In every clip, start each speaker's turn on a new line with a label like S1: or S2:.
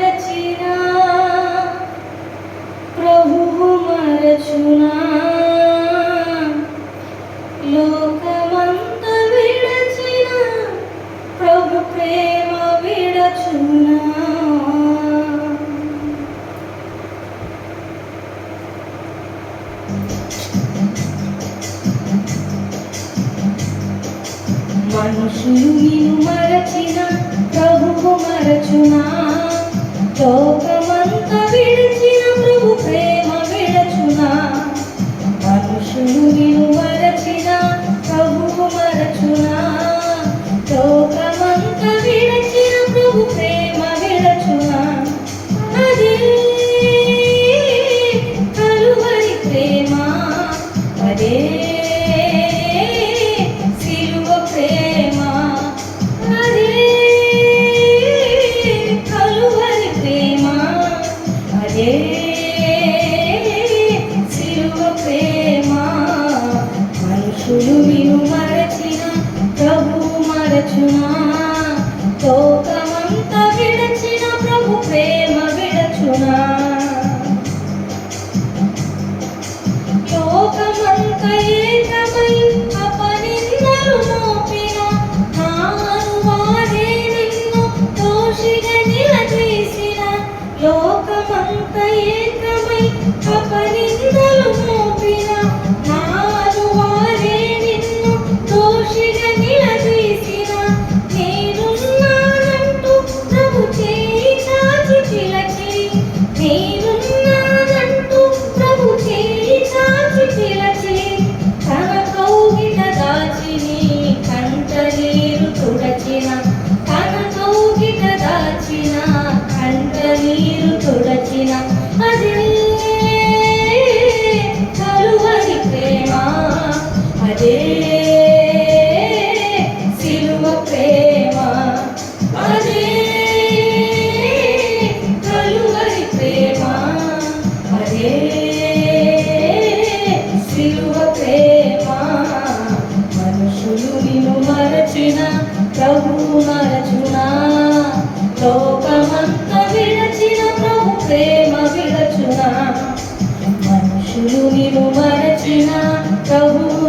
S1: रचना प्रभुः मरचुना लोकमन्तविडचना ప్రభువు మరచునా? లోకము శత్రువుని మరచిన ప్రభువు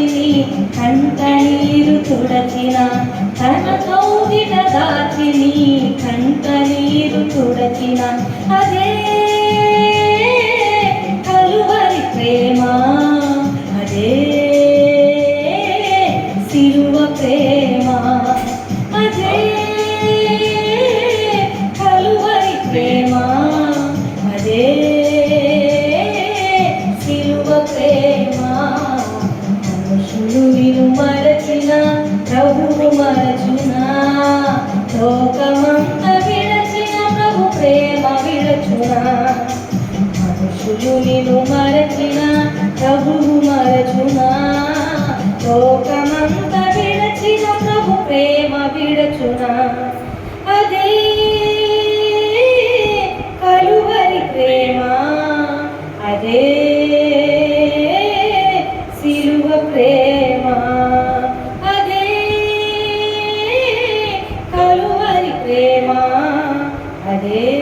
S1: తుడచిని కంట నీరు తుడచిన తన కౌగిట దాచిని కంట నీరు తుడచిన అదే యేసువిను మరచిన ప్రభువు మరచిన. లోకమంత విడచిన ప్రభు ప్రేమ విడచున. మనుషులు నిను మరచిన ప్రభువు మరచున. లోకమంత విడచిన ప్రభు ప్రేమ విడచునా. हरे